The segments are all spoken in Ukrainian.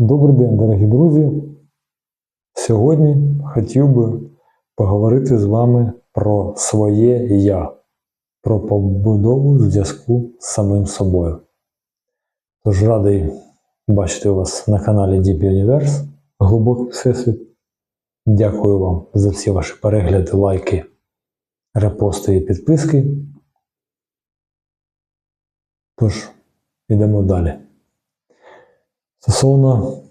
Добрий день, дорогі друзі. Сьогодні хотів би поговорити з вами про своє я, про побудову зв'язку з самим собою. Тож радий бачити вас на каналі Deep Universe Глибокий Всесвіт. Дякую вам за всі ваші перегляди, лайки, репости і підписки. Тож, йдемо далі. Стосовно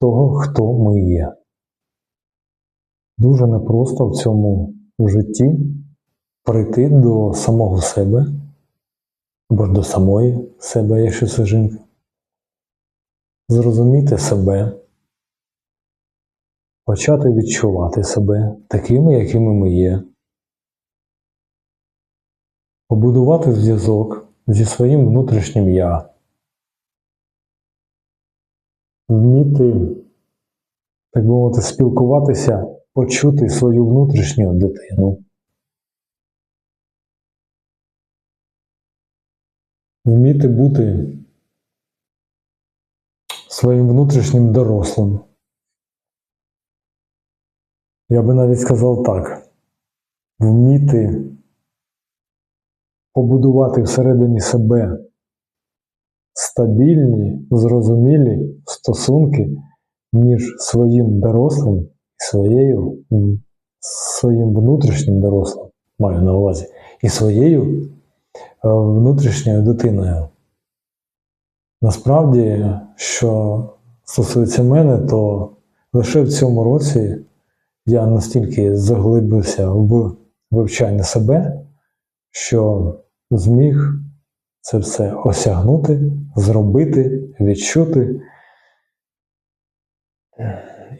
того, хто ми є. Дуже непросто в цьому житті прийти до самого себе або ж до самої себе, якщо це жінка, зрозуміти себе, почати відчувати себе такими, якими ми є, побудувати зв'язок зі своїм внутрішнім я, вміти, так би мовити, спілкуватися, почути свою внутрішню дитину, вміти бути своїм внутрішнім дорослим. Я би навіть сказав так, вміти побудувати всередині себе стабільні, зрозумілі стосунки між своїм дорослим і своєю, своїм внутрішнім дорослим, маю на увазі, і своєю е, внутрішньою дитиною. Насправді, що стосується мене, то лише в цьому році я настільки заглибився в вивчання себе, що зміг це все осягнути, зробити, відчути.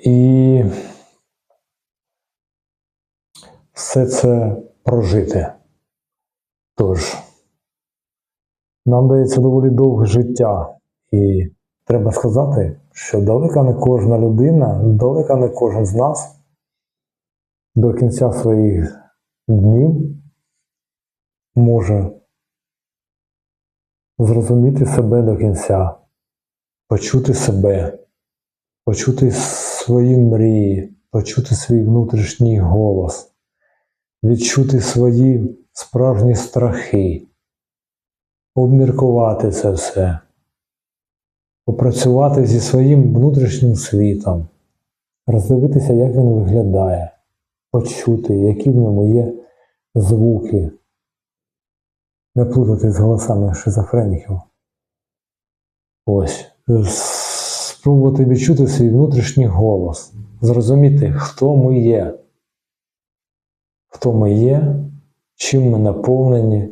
І все це прожити. Тож, нам дається доволі довге життя, і треба сказати, що далека не кожна людина, далека не кожен з нас до кінця своїх днів може зрозуміти себе до кінця, почути себе, почути свої мрії, почути свій внутрішній голос, відчути свої справжні страхи, обміркувати це все, попрацювати зі своїм внутрішнім світом, роздивитися, як він виглядає, почути, які в ньому є звуки не плутати з голосами шизофреніків. Ось. Спробувати відчути свій внутрішній голос, зрозуміти, хто ми є, хто ми є, чим ми наповнені,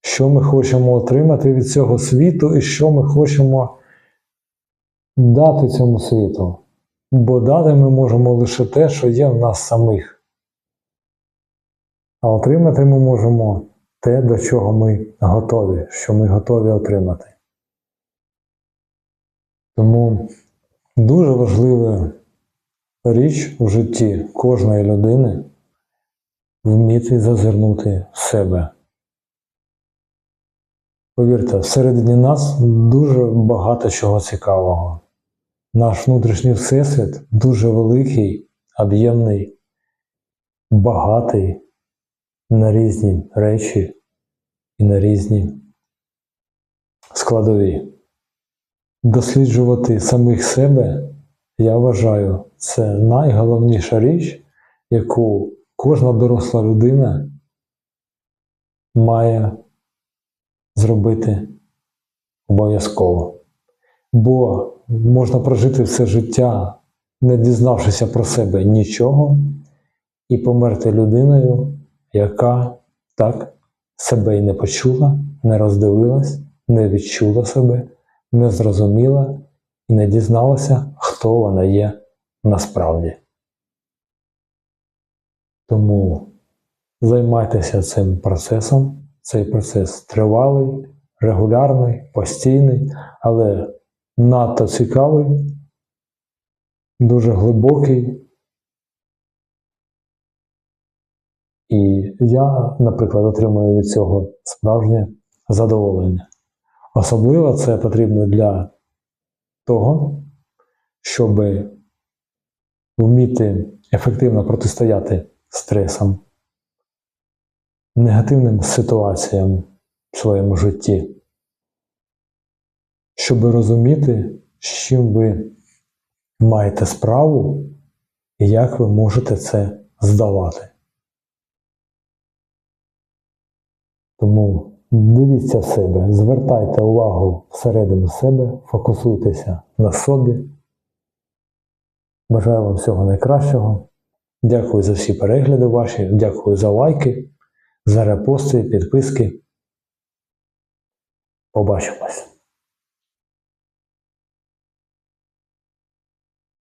що ми хочемо отримати від цього світу і що ми хочемо дати цьому світу. Бо дати ми можемо лише те, що є в нас самих. А отримати ми можемо те, до чого ми готові, що ми готові отримати. Тому дуже важлива річ в житті кожної людини вміти зазирнути в себе. Повірте, всередині нас дуже багато чого цікавого. Наш внутрішній всесвіт дуже великий, об'ємний, багатий на різні речі і на різні складові. Досліджувати самих себе, я вважаю, це найголовніша річ, яку кожна доросла людина має зробити обов'язково. Бо можна прожити все життя, не дізнавшися про себе нічого, і померти людиною, яка так себе й не почула, не роздивилась, не відчула себе, не зрозуміла і не дізналася, хто вона є насправді. Тому займайтеся цим процесом. Цей процес тривалий, регулярний, постійний, але надто цікавий, дуже глибокий. І я, наприклад, отримую від цього справжнє задоволення. Особливо це потрібно для того, щоб вміти ефективно протистояти стресам, негативним ситуаціям в своєму житті, щоб розуміти, з чим ви маєте справу і як ви можете це здолати. Тому дивіться в себе, звертайте увагу всередину себе, фокусуйтеся на собі. Бажаю вам всього найкращого. Дякую за всі перегляди ваші, дякую за лайки, за репости, підписки. Побачимось!